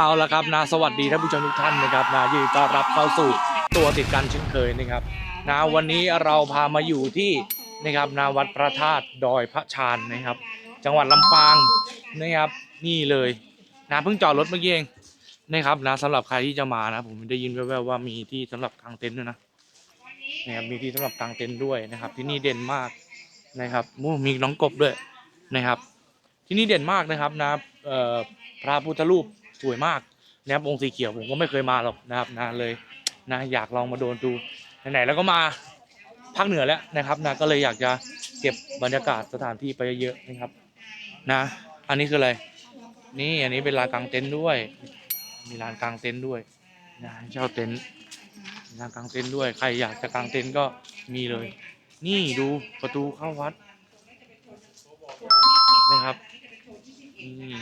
เอาละครับนะสวัสดีท่านผู้ชมทุกท่านนะครับนะยินดีต้อนรับเข้าสู่ตัวติดกันเช่นเคยนะครับนะวันนี้เราพามาอยู่ที่นะครับนาวัดพระธาตุดอยพระชานนะครับ จังหวัดลำปางนะครับนี่เลยนะเพิ่งจอดรถเมื่อกี้เองนะครับนะสำหรับใครที่จะมานะผมได้ยินแว่วๆว่ามีที่สำหรับกางเต็นท์ด้วยนะนะครับมีที่สำหรับกางเต็นท์ด้วยนะครับ ที่นี่เด่นมากนะครับโอ้มีน้องกบด้วยนะครับ ที่นี่เด่นมากนะครับนะพระพุทธรูป สวยมากนะครับองค์สีเขียวผมก็ไม่เคยมาหรอกนะครับนะเลยนะอยากลองมาโดนดูไหนๆแล้วก็มาภาคเหนือแล้วนะครับนะก็เลยอยากจะเก็บบรรยากาศสถานที่ไปเยอะๆนะครับ นะ อันนี้คืออะไร นี่อันนี้เป็นลานกางเต็นท์ด้วย มีลานกางเต็นท์ด้วยนะให้เช่าเต็นท์ลานกางเต็นท์ด้วยใครอยากจะกางเต็นท์ก็มีเลย นี่ดูประตูเข้าวัดนะครับนี่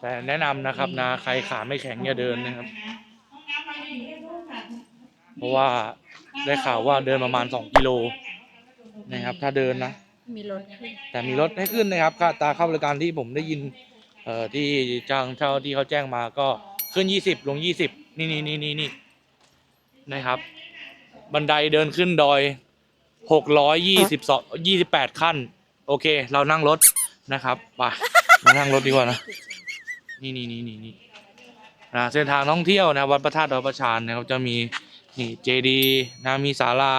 แต่แนะนำนะครับนะใครขาไม่แข็งอย่าเดินนะครับ เพราะว่าได้ข่าวว่าเดินประมาณ 2 กิโลนะครับ ถ้าเดินนะ มีรถขึ้นแต่มีรถให้ขึ้นนะครับค่าตาเข้าบริการที่ผมได้ยิน เอ่อที่จ้างเช่าที่เขาแจ้งมาก็ขึ้น20ลง20นี่นี่นี่นี่นี่นะครับ บันไดเดินขึ้นดอย622 28ขั้น โอเค เรานั่งรถนะครับไปมานั่งรถดีกว่านะ นี่นี่นี่นี่นี่นะเส้นทางท่องเที่ยวนะวัดพระธาตุดอยประชานนะครับจะมีนี่เจดีนะมีศาลา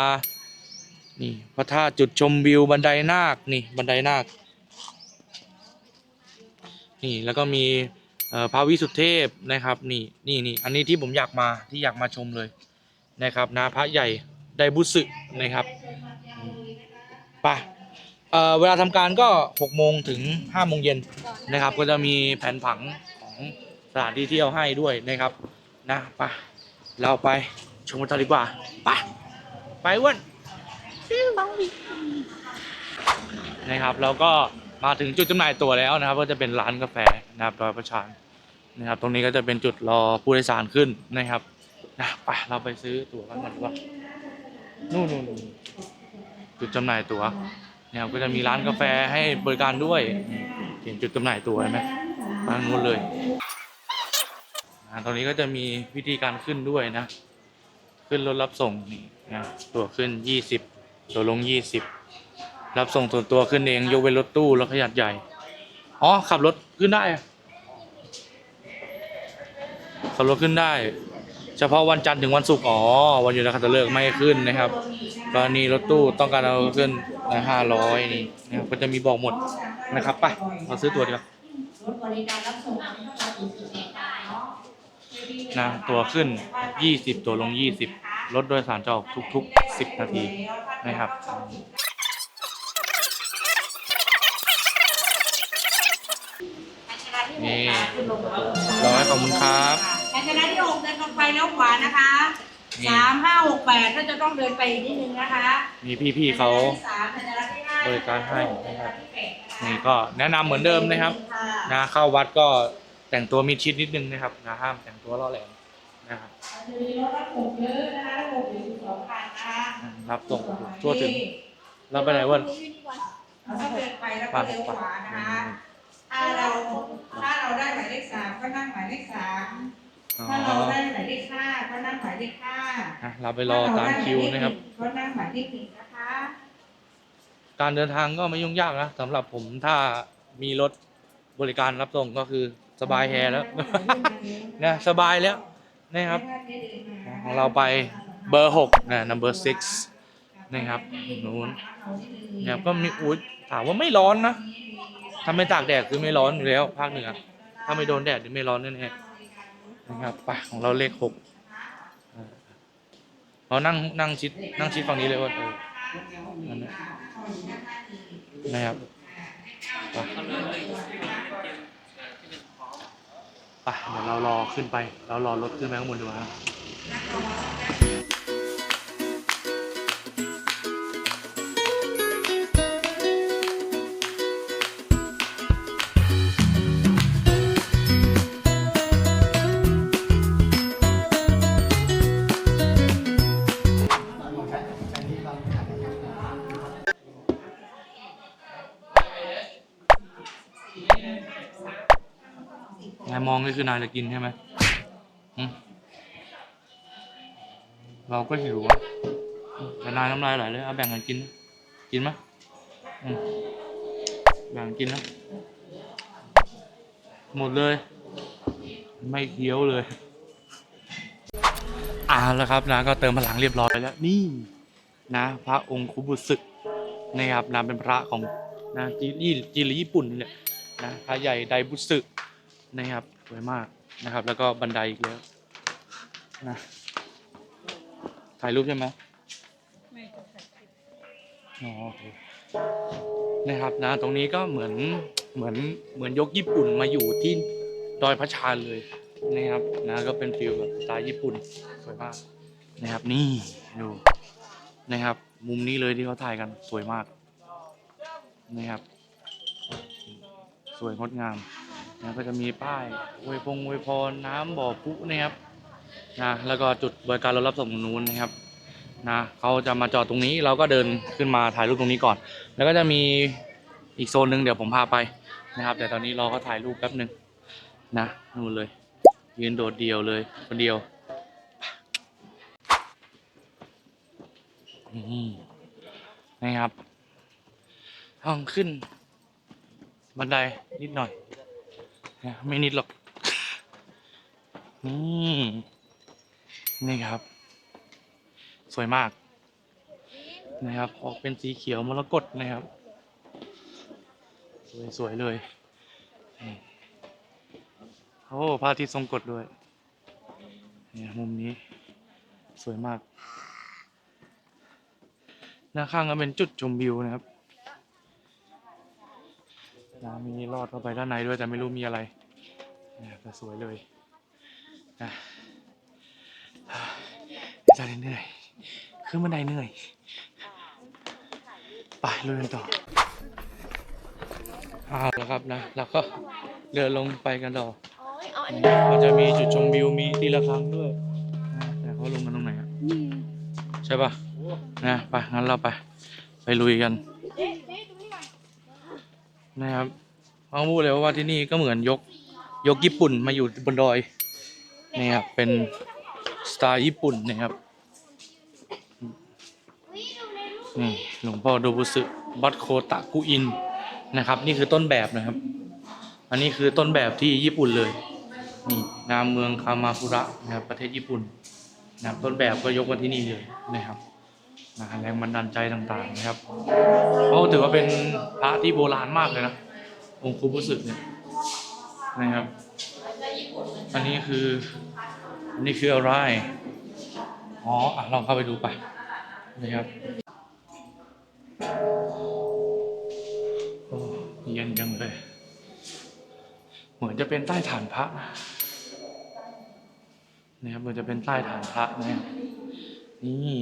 นี่พระธาตุจุดชมวิวบันไดนาคนี่บันไดนาคนี่แล้วก็มีพระวิสุทธิเทพนะครับนี่นี่นี่อันนี้ที่ผมอยากมาที่อยากมาชมเลยนะครับนะพระใหญ่ไดบุสึนะครับไปเอ่อเวลาทำการก็6โมงถึง5โมงเย็นนะครับ ก็จะมีแผนผัง สถานที่เที่ยวให้ด้วยนะครับนะไปเราไปชมกันต่อดีกว่าไปไปอ้วนนะครับแล้วก็มาถึงจุดจำหน่ายตั๋วแล้วนะครับ ก็จะเป็นร้านกาแฟนะครับดอยประชานนะครับ ตรงนี้ก็จะเป็นจุดรอผู้โดยสารขึ้นนะครับนะไปเราไปซื้อตั๋วกันก่อนดีกว่านู่นนู่นจุดจำหน่ายตั๋วนะครับก็จะมีร้านกาแฟให้บริการด้วยเห็นจุดจำหน่ายตั๋วไหม ร้านนู้นเลยตรงนี้ก็จะมีวิธีการขึ้นด้วยนะ ขึ้นรถรับส่งนี่นะตัวขึ้น 20 ตัวลง 20 รับส่งส่วนตัวขึ้นเองยกเว้นรถตู้แล้วขนาดใหญ่ อ๋อ ขับรถขึ้นได้ ขับรถขึ้นได้ เฉพาะวันจันทร์ถึงวันศุกร์ อ๋อ วันหยุดนักขัตฤกษ์ไม่ขึ้นนะครับกรณีรถตู้ต้องการเอาขึ้นนะห้าร้อยนี่นะครับก็จะมีบอกหมดนะครับ ไป เราซื้อตัวดีกว่า นะตัวขึ้น 20 ตัวลง 20 รถโดยสารจะออกทุก ๆ 10 นาทีนะครับ นี่ร้อยขอบคุณครับภาชนะที่หกเดินตรงไปแล้วขวานะคะนี่สามห้าหกแปดถ้าจะต้องเดินไปอีกนิดนึงนะคะ มีพี่ๆเขาสามภาชนะที่ห้าบริการให้นะครับที่แปดนะคะนี่ก็แนะนำเหมือนเดิมนะครับค่ะ นะเข้าวัดก็แต่งตัวมิดชิดนิดนึงนะครับนะห้ามแต่งตัวล่อแหลมนะครับจะมีรถรับส่งเยอะนะคะรถส่งอยู่สองคันนะคะอืมรับส่งทั่วถึงเราไปไหนวะเราก็เดินไปแล้วก็เลี้ยวขวานะคะถ้าเราถ้าเราได้หมายเลขสามก็นั่งหมายเลขสามอ๋อถ้าเราได้หมายเลขห้าก็นั่งหมายเลขห้าอะเราไปรอตามคิวนะครับก็นั่งหมายเลขหนึ่งนะคะ การเดินทางก็ไม่ยุ่งยากนะสำหรับผมถ้ามีรถ บริการรับส่งก็คือสบายแฮแล้ว นะสบายแล้วนะครับของเราไปเบอร์หกนะ number six นะครับนู้นเนี่ยก็มีอุ้ยถามว่าไม่ร้อนนะถ้าไม่ตากแดดคือไม่ร้อนอยู่แล้วภาคเหนือถ้าไม่โดนแดดนี่ไม่ร้อนแน่ๆนะครับไปของเราเลขหกเออเรานั่งนั่งชิดนั่งชิดฝั่งนี้เลยว่าเออนั่นนะนะครับไปไป เดี๋ยวเรารอขึ้นไป เรารอรถขึ้นไปข้างบนดูครับ นี่คือนายจะกินใช่ไหมเราก็หิวอะแต่นายน้ำลายไหลเลยเอาแบ่งกันกิน กินไหมแบ่งกินนะหมดเลย ไม่เคี้ยวเลยอ่าแล้วครับนะก็เติมพลังเรียบร้อยแล้วนี่นะ พระองค์คุบุสึกนะครับนะเป็นพระของนะจีนจีนหรือญี่ปุ่นนี่แหละนะพระใหญ่ไดบุสึนะครับ วยมากนะครับ แล้วก็บันไดอีกแล้วนะถ่ายรูปใช่ไหมอ๋อโอเคนะครับนะตรงนี้ก็เหมือนเหมือนเหมือนยกญี่ปุ่นมาอยู่ที่ดอยพระชานเลยนะครับนะก็เป็นฟิลแบบสไตล์ญี่ปุ่นสวยมากนะครับนี่ดูนะครับ มุมนี้เลยที่เขาถ่ายกันสวยมากนะครับ สวยงดงาม นะก็จะมีป้ายอวยพงอวยพรน้ำบ่อพุนะครับนะแล้วก็จุดบริการรถรับส่งนู้นนะครับนะเขาจะมาจอดตรงนี้เราก็เดินขึ้นมาถ่ายรูปตรงนี้ก่อน แล้วก็จะมีอีกโซนหนึ่งเดี๋ยวผมพาไปนะครับ แต่ตอนนี้รอเขาถ่ายรูปแป๊บหนึ่งนะนู่นเลย ยืนโดดเดียวเลยคนเดียวนะครับห้องขึ้นบันไดนิดหน่อย ไม่นิดหรอก นี่ นี่ครับ สวยมาก นะครับ ออกเป็นสีเขียวมรกตนะครับ สวยสวยเลย โอ้พระอาทิตย์ทรงกฎด้วยเนี่ยมุมนี้สวยมาก ด้านข้างก็เป็นจุดชมวิวนะครับ นะมีลอดเข้าไปด้านในด้วยแต่ไม่รู้มีอะไรนะแต่สวยเลยนะจะเหนื่อยขึ้นบันไดเหนื่อย ไปลุยกันต่อเอาแล้วครับนะแล้วก็เดินลงไปกันต่อโอ้ยเอาอันนี้นี่มันจะมีจุดชมวิวมีตีละครั้งด้วยนะแต่เขาลงกันตรงไหนอะใช่ปะนะไปงั้นเราไป ไปลุยกัน เจ๊เจ๊ดูนี่หน่อย นะครับเขาพูดเลยว่าที่นี่ก็เหมือนยกยกญี่ปุ่นมาอยู่บนดอยนี่ครับเป็นสไตล์ญี่ปุ่นนะครับนี่หลวงพ่อโดบุสึบัตโคตะกุอินนะครับ นี่คือต้นแบบนะครับ อันนี้คือต้นแบบที่ญี่ปุ่นเลยนี่นามเมืองคามาฟุระนะครับประเทศญี่ปุ่นนะครับต้นแบบก็ยกมาที่นี่เลยนะครับนะแรงบันดาลใจต่างๆนะครับเขา ถือว่าเป็นพระที่โบราณมากเลยนะ องค์คุบุสึเนี่ยนะครับ อันนี้คืออันนี้คืออะไร อ๋ออะลองเข้าไปดูไปนะครับโอ้เย็นจังเลย เหมือนจะเป็นใต้ฐานพระนะครับเหมือนจะเป็นใต้ฐานพระนะนี่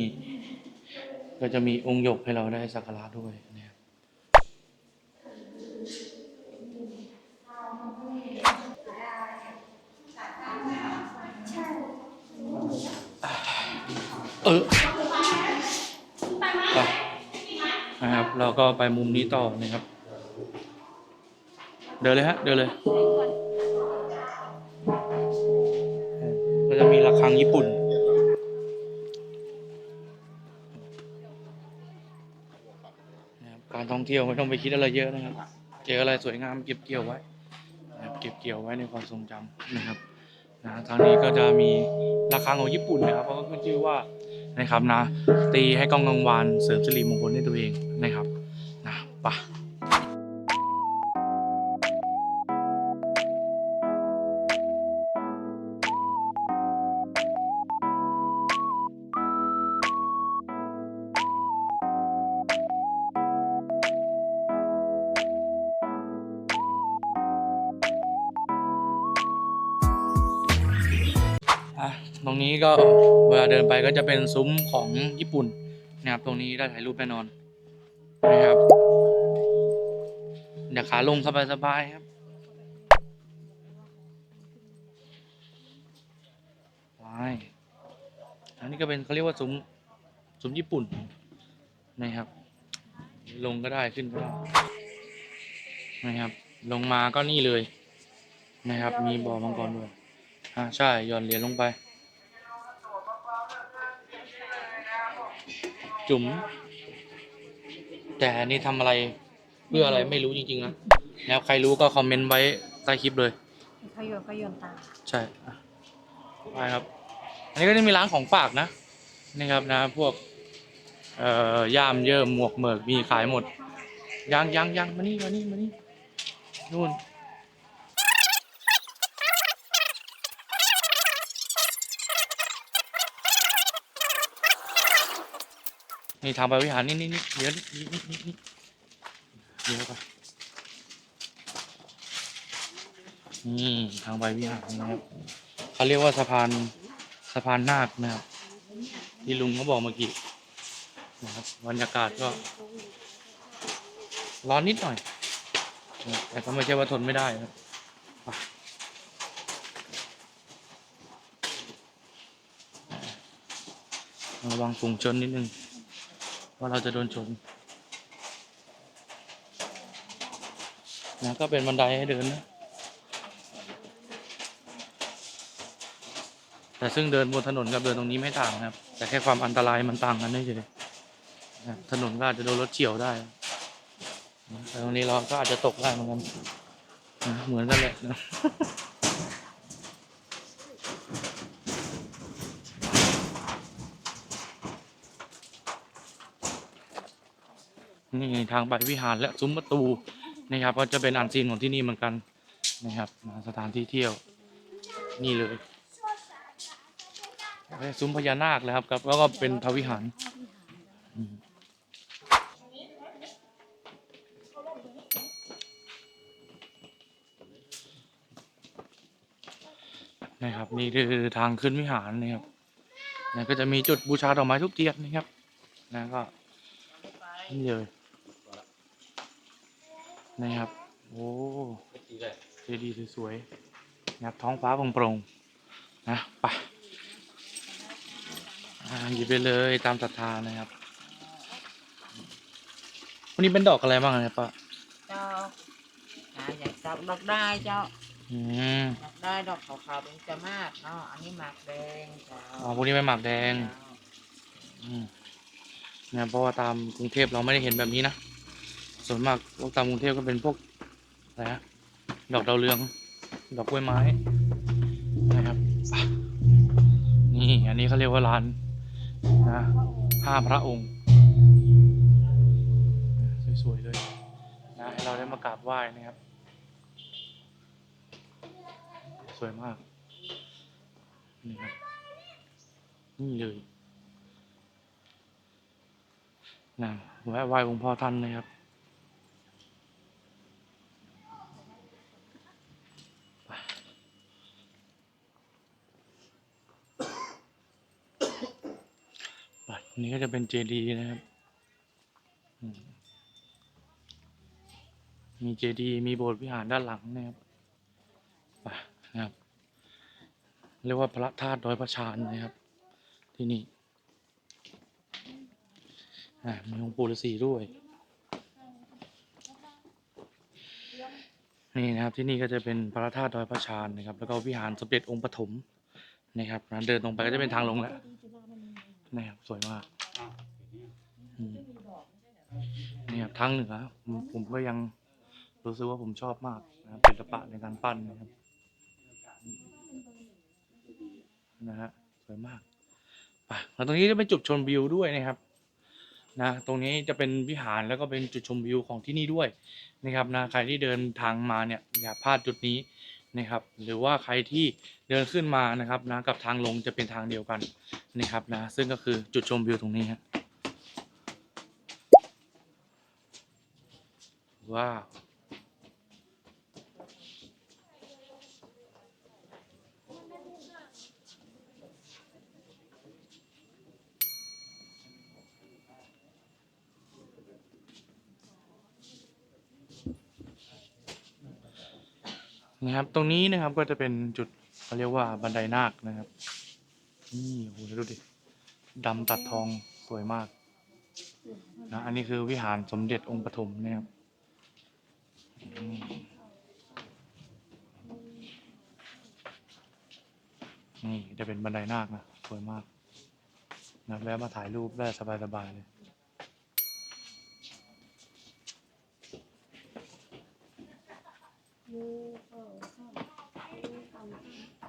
ก็จะมีองค์หยกให้เราได้สักการะด้วยนะ เออไปนะครับ เราก็ไปมุมนี้ต่อนะครับ เดินเลยฮะ เดินเลยก็จะมีระฆังญี่ปุ่นนะครับการท่องเที่ยวไม่ต้องไปคิดอะไรเยอะนะครับ เจออะไรสวยงามเก็บเกี่ยวไว้นะครับเก็บเกี่ยวไว้ในความทรงจำนะครับนะทางนี้ก็จะมีระฆังของญี่ปุ่นนะครับเพราะเขาขึ้นชื่อว่า นะครับนะตีให้กล้องกังวานเสริมสิริมงคลให้ตัวเองนะครับ รงนี้ก็เวลาเดินไปก็จะเป็นซุ้มของญี่ปุ่นนะครับ ตรงนี้ได้ถ่ายรูปแน่นอนนะครับเดี๋ยวขาลงสบายๆครับไปอันนี้ก็เป็นเขาเรียกว่าซุ้มซุ้มญี่ปุ่นนะครับ ลงก็ได้ขึ้นก็ได้นะครับ ลงมาก็นี่เลยนะครับ มีบ่อมังกรด้วยอ่าใช่หย่อนเหรียญลงไป จุ๋ม แต่อันนี่ทำอะไรเพื่ออะไรไม่รู้จริงๆนะแล้วใครรู้ก็คอมเมนต์ไว้ใต้คลิปเลย เขาโยนเขาโยนตามใช่อะไปครับ อันนี้ก็จะมีร้านของฝากนะ นี่ครับนะ พวก เอ่อย่ามเยิ่มหมวกเหมือกมีขายหมดยังยังยังมานี่มานี่มานี่นู่น นี่ทางไปวิหารนี่นี่นี่เดี๋ยวนี่นี่นี่นี่เดี๋ยวก่อนนี่ทางไปวิหารนะครับเขาเรียกว่าสะพานสะพานนาคนะครับที่ลุงเขาบอกเมื่อกี้นะครับบรรยากาศก็ ร้อนนิดหน่อย แต่ก็ไม่ใช่ว่าทนไม่ได้นะครับระวังฝูงชนนิดนึง ว่าเราจะโดนชนนะก็เป็นบันไดให้เดินนะ แต่ซึ่งเดินบนถนนกับเดินตรงนี้ไม่ต่างครับ แต่แค่ความอันตรายมันต่างกันเฉยถนนก็อาจจะโดนรถเฉียวได้แต่ตรงนี้เราก็อาจจะตกได้เหมือนกันนะเหมือนกันแหละ นี่ทางไปวิหารและซุ้มประตูนะครับ ก็จะเป็นอันซีนของที่นี่เหมือนกันนะครับสถานที่เที่ยวนี่เลยซุ้มพญานาคเลยครับครับ แล้วก็เป็นพระวิหารนะครับนี่คือทางขึ้นวิหารนะครับนะก็จะมีจุดบูชาดอกไม้ทุกเทียนนะครับนะก็นี่เลย นะครับ โอ้เจดีย์สวยๆนะครับท้องฟ้าโปร่งๆนะไปอ่าหยิบไปเลยตามศรัทธานะครับ วันนี้เป็นดอกอะไรบ้างเนี่ยป้าเจ้าอ่าอยากจับดอกได้เจ้าอืมดอกได้ดอกขาวๆเป็นจะมากเนาะอันนี้หมากแดงเจ้าอ๋อพวกนี้เป็นหมากแดง เจ้า อืมเนี่ยเพราะว่าตามกรุงเทพเราไม่ได้เห็นแบบนี้นะ ส่วนมากพวกตามกรุงเทพก็เป็นพวกอะไรนะดอกดาวเรือง ดอกกล้วยไม้นะครับ นี่อันนี้เขาเรียกว่าร้านนะห้าพระองค์ สวย ๆ เลยนะให้เราได้มากราบไหว้นะครับ สวยมาก นี่ครับนี่เลยนะแวะไหว้องค์พ่อท่านนะครับ นนี้ก็จะเป็นเจดีย์นะครับ มีเจดีย์มีโบสถ์วิหารด้านหลังนะครับไปนะครับ เรียกว่าพระธาตุดอยพระชานนะครับ ที่นี่มีองค์ปู่ฤาษีด้วย นี่นะครับที่นี่ก็จะเป็นพระธาตุดอยพระชานนะครับ แล้วก็วิหารสมเด็จองค์ปฐมนะครับเดินตรงไปก็จะเป็นทางลงแล้ว นะครับสวยมากอืมนี่ครับทางเหนือผมผมก็ยังรู้สึกว่าผมชอบมากนะครับศิลปะในการปั้นนะครับ นะฮะสวยมากไปแล้วตรงนี้จะเป็นจุดชมวิวด้วยนะครับ นะ ตรงนี้จะเป็นวิหารแล้วก็เป็นจุดชมวิวของที่นี่ด้วยนะครับนะใครที่เดินทางมาเนี่ยอย่าพลาดจุดนี้ นะครับ หรือว่าใครที่เดินขึ้นมานะครับนะกับทางลงจะเป็นทางเดียวกันนะครับนะซึ่งก็คือจุดชมวิวตรงนี้ฮะว้าว นะครับ ตรงนี้นะครับก็จะเป็นจุดเขาเรียกว่าบันไดนาคนะครับ นี่โหดูดิดำตัดทองสวยมากนะอันนี้คือวิหารสมเด็จองค์ปฐมนะครับนี่จะเป็นบันไดนาคนะสวยมากนะแล้วมาถ่ายรูปได้สบายๆเลย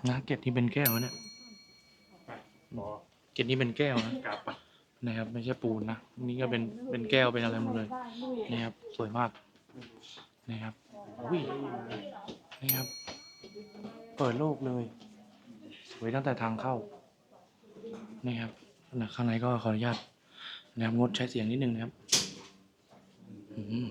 นะเกล็ดที่เป็นแก้วเนี่ยเกล็ดนี้เป็นแก้วนะนะครับ ไม่ใช่ปูนนะนี่ก็เป็นเป็นแก้วเป็นอะไรหมดเลยนะครับสวยมากนะครับอุ้ยนะครับ เปิดโลกเลยสวยตั้งแต่ทางเข้านี่ครับนะข้างในก็ขออนุญาตนะครับงดใช้เสียงนิดนึงนะครับ อืม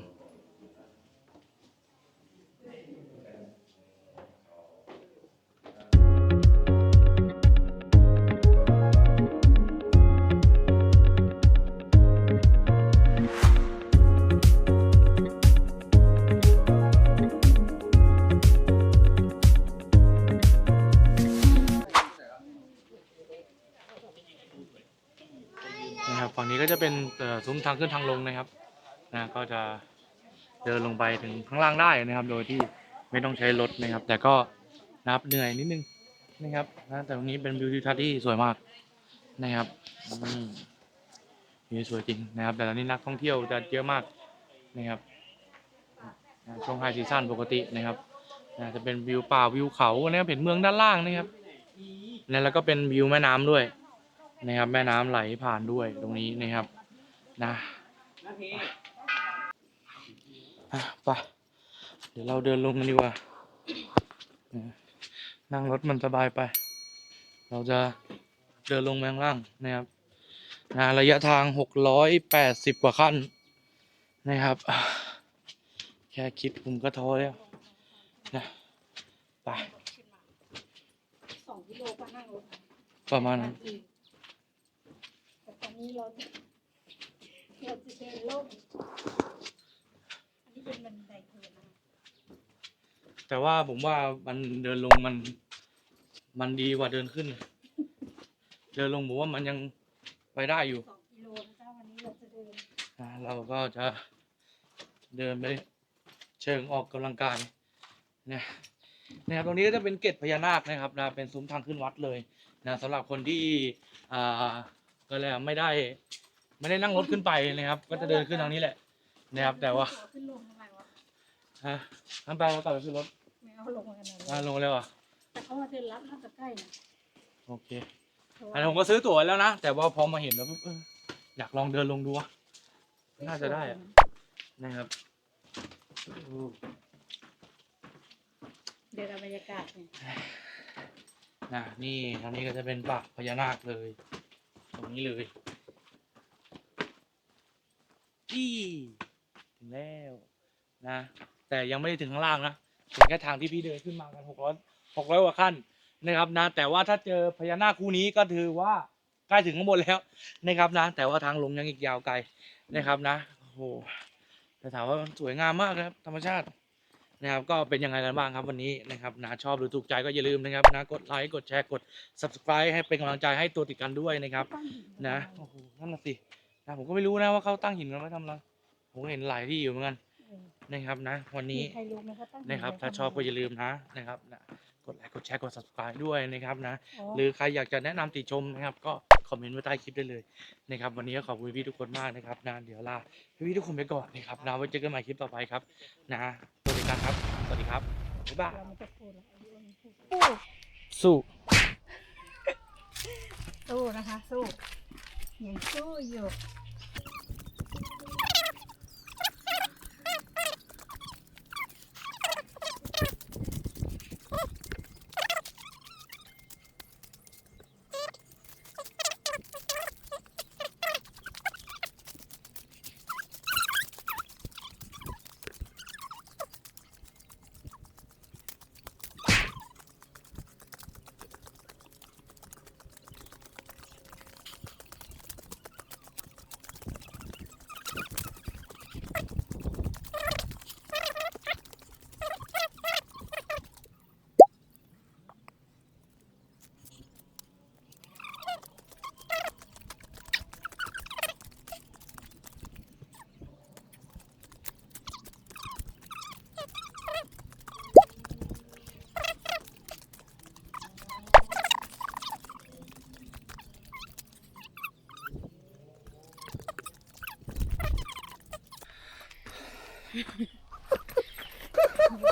นี้ก็จะเป็นซุ้มทางขึ้นทางลงนะครับนะก็จะเดินลงไปถึงข้างล่างได้นะครับ โดยที่ไม่ต้องใช้รถนะครับ แต่ก็นะครับเหนื่อยนิดนึงนะครับนะแต่ตรงนี้เป็นวิวทิวทัศน์ที่สวยมากนะครับอืมวิวสวยจริงนะครับ แต่ตอนนี้นักท่องเที่ยวจะเยอะมากนะครับช่วงไฮซีซั่นปกตินะครับนะจะเป็นวิวป่าวิวเขานะครับเห็นเมืองด้านล่างนะครับแล้วก็เป็นวิวแม่น้ำด้วย นะครับ แม่น้ำไหลผ่านด้วยตรงนี้นะครับ นะอะไปเดี๋ยวเราเดินลงกันดีกว่านะนั่งรถมันสบายไป เราจะเดินลงแมข้างล่างนะครับนะระยะทางหกร้อยแปดสิบกว่าขั้นนะครับอะแค่คิดผมก็ท้อแล้วนะไปสองกิโลก็นั่งรถประมาณนั้นแต่ตอน นี้เราจะเราจะเดินโลกอันนี้เป็นบันไดเทินนะแต่ว่าผมว่ามันเดินลงมัน มันดีกว่าเดินขึ้น เดินลงผมว่ามันยังไปได้อยู่ สองกิโลนะคะวันนี้เราจะเดินเราก็จะเดินไปเชิงออกกำลังกายนะนะครับตรงนี้ก็จะเป็นเกตพญานาคนะครับนะเป็นซุ้มทางขึ้นวัดเลยนะสำหรับคนที่อ่า ก็แล้วไม่ได้ ไม่ได้นั่งรถขึ้นไปนะครับ ก็จะเดินขึ้นทางนี้แหละ นะครับ แต่ว่าขึ้นลงทำไมวะฮะนั่นไปเรากลับไปขึ้นรถไม่เอาลงมากันนะมาลงแล้วอะแต่เขามาเดินรับน่าจะใกล้นะโอเคอันนี้ผมก็ซื้อตั๋วไว้แล้วนะ แต่ว่าพอมาเห็นแล้วปุ๊บเอออยากลองเดินลงดูวะน่าจะได้อะนะครับอืมเดินเอาบรรยากาศเนี่ยนะนี่ทางนี้ก็จะเป็นปากพญานาคเลย ตรงนี้เลยที่ถึงแล้วนะ แต่ยังไม่ได้ถึงข้างล่างนะถึงแค่ทางที่พี่เดินขึ้นมากันหกร้อยหกร้อยกว่าขั้นนะครับนะ แต่ว่าถ้าเจอพญานาคคู่นี้ก็ถือว่าใกล้ถึงข้างบนแล้วนะครับนะ แต่ว่าทางลงยังอีกยาวไกลนะครับนะโอ้โหแต่ถามว่าสวยงามมากนะครับ ธรรมชาติ นะครับก็เป็นยังไงกันบ้างครับวันนี้นะครับนะชอบหรือถูกใจก็อย่าลืมนะครับนะกดไลค์กดแชร์กด subscribe ให้เป็นกำลังใจให้ตัวติดกันด้วยนะครับตั้งหินนะโอ้โหนั่นน่ะสินะผมก็ไม่รู้นะว่าเขาตั้งหินกันไว้ทำอะไรผมก็เห็นหลายที่อยู่เหมือนกันเออนะครับนะ วันนี้มีใครรู้ไหมเขาตั้งหินะครับไว้ถ้าทำชอบก็ะไรอย่าลืมนะนะครับนะกดไลค์กดแชร์กด subscribe ด้วยนะครับนะอ๋อหรือใครอยากจะแนะนำติชมนะครับ ก็คอมเมนต์ไว้ใต้คลิปได้เลยนะครับวันนี้ก็ขอบคุณพี่ทุกคนมากนะครับนะเดี๋ยวลาพี่ทุกคนไปก่อนนะครับนะไว้เจอกันใหม่คลิปต่อไปครับนะ สวัสดีครับ สวัสดีครับบ๊ายบายเราไม่จะพูดแล้วอายุเราไม่พูดสู้ สู้นะคะ สู้ยังสู้อยู่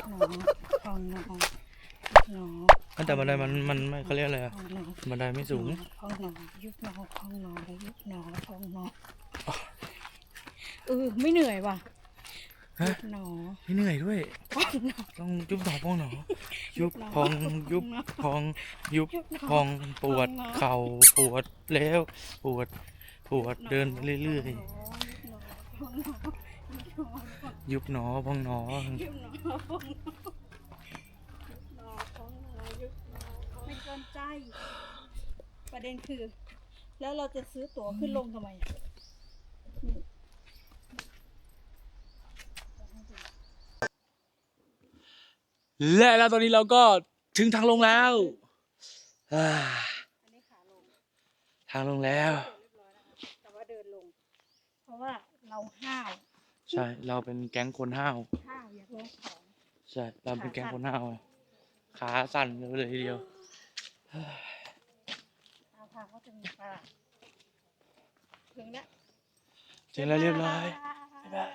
หนอพองหนอหนอแต่บันไดมันมันไม่เขาเรียกอะไรอะพองหนอบันไดไม่สูงพองหนอยุบหนอพองหนอแล้วยุบหนอพองหนอเออไม่เหนื่อยว่ะฮะยุบหนอไม่เหนื่อยด้วยพองหนอ ต้องยุบหนอพองหนอ ยุบหนอพองยุบพอง ยุบยุบหนอพองปวดพองหนอเข่าปวดแล้ว ปวด ปวดเดินไปเรื่อยๆยุบหนอพองหนอๆ ยุบหนอพองหนอ ยุบหนอพองหนอยุบหนอพองหนอยุบหนอพองหนอไม่สนใจ ประเด็นคือ แล้วเราจะซื้อตั๋วขึ้นลงทำไมอะนี่และแล้วตอนนี้เราก็ถึงทางลงแล้วอ่าอันนี้ขาลงทางลงแล้วเรียบร้อยแล้วครับแต่ว่าเดินลง เพราะว่าเราห้าว ใช่ เราเป็นแก๊งคนห้าวห้าวอยากลงของใช่ เราเป็นแก๊งคนห้าวอะขาสั่นเลยทีเดียวอาพาเขาจะมีปลาถึงแล้ว ถึงแล้วเรียบร้อย บ๊ายบาย